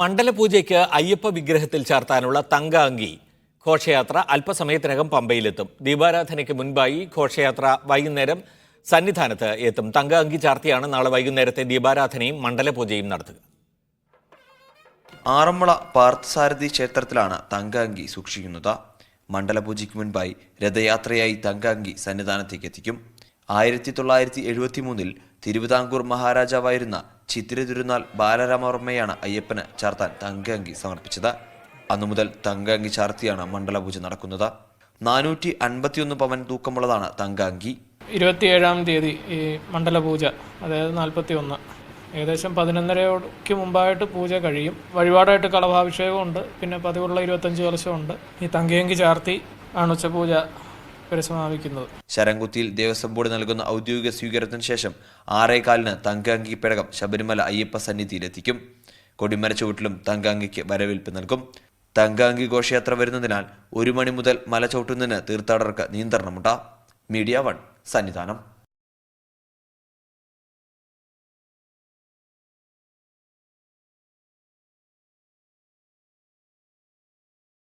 മണ്ഡലപൂജയ്ക്ക് അയ്യപ്പ വിഗ്രഹത്തിൽ ചാർത്താനുള്ള തങ്കാങ്കി ഘോഷയാത്ര അല്പസമയത്തിനകം പമ്പയിലെത്തും. ദീപാരാധനയ്ക്ക് മുൻപായി ഘോഷയാത്ര വൈകുന്നേരം സന്നിധാനത്ത് എത്തും. തങ്കാങ്കി ചാർത്തിയാണ് നാളെ വൈകുന്നേരത്തെ ദീപാരാധനയും മണ്ഡലപൂജയും നടത്തുക. ആറന്മുള പാർത്ഥസാരഥി ക്ഷേത്രത്തിലാണ് തങ്കാങ്കി സൂക്ഷിക്കുന്നത്. മണ്ഡലപൂജയ്ക്ക് മുൻപായി രഥയാത്രയായി തങ്കാങ്കി സന്നിധാനത്തേക്ക് എത്തിക്കും. ആയിരത്തി തൊള്ളായിരത്തി എഴുപത്തി മൂന്നിൽ തിരുവിതാംകൂർ മഹാരാജാവായിരുന്ന ചിത്തിര തിരുനാൾ ബാലരാമവർമ്മയാണ് അയ്യപ്പന് ചാർത്താൻ തങ്കഅങ്കി സമർപ്പിച്ചത്. അന്നു മുതൽ തങ്കഅങ്കി ചാർത്തിയാണ് മണ്ഡലപൂജ നടക്കുന്നത്. നാനൂറ്റി അൻപത്തിയൊന്ന് പവൻ തൂക്കമുള്ളതാണ് തങ്കഅങ്കി. ഇരുപത്തിയേഴാം തീയതി ഈ മണ്ഡലപൂജ അതായത് നാൽപ്പത്തി ഒന്ന് ഏകദേശം പതിനൊന്നരയ്ക്ക് മുമ്പായിട്ട് പൂജ കഴിയും. വഴിപാടായിട്ട് കളഭാഭിഷേകമുണ്ട് പിന്നെ പതിവുള്ള ഇരുപത്തഞ്ച് വർഷമുണ്ട് ഈ തങ്കയങ്കി ചാർത്തി ആണ് ഉച്ചപൂജ പരിസമാപിക്കുന്നത്. ശരംകുത്തിയിൽ ദേവസ്വം ബോർഡ് നൽകുന്ന ഔദ്യോഗിക സ്വീകരണത്തിന് ശേഷം ആറേകാലിന് തങ്കാങ്കി പേടകം ശബരിമല അയ്യപ്പ സന്നിധിയിലെത്തിക്കും. കൊടിമര ചുവട്ടിലും തങ്കാങ്കിക്ക് വരവേൽപ്പ് നൽകും. തങ്കാങ്കി ഘോഷയാത്ര വരുന്നതിനാൽ ഒരു മണി മുതൽ മല ചവിട്ടുന്നതിന് തീർത്ഥാടകർക്ക് നിയന്ത്രണമുണ്ട്. Media one Sannidhanam.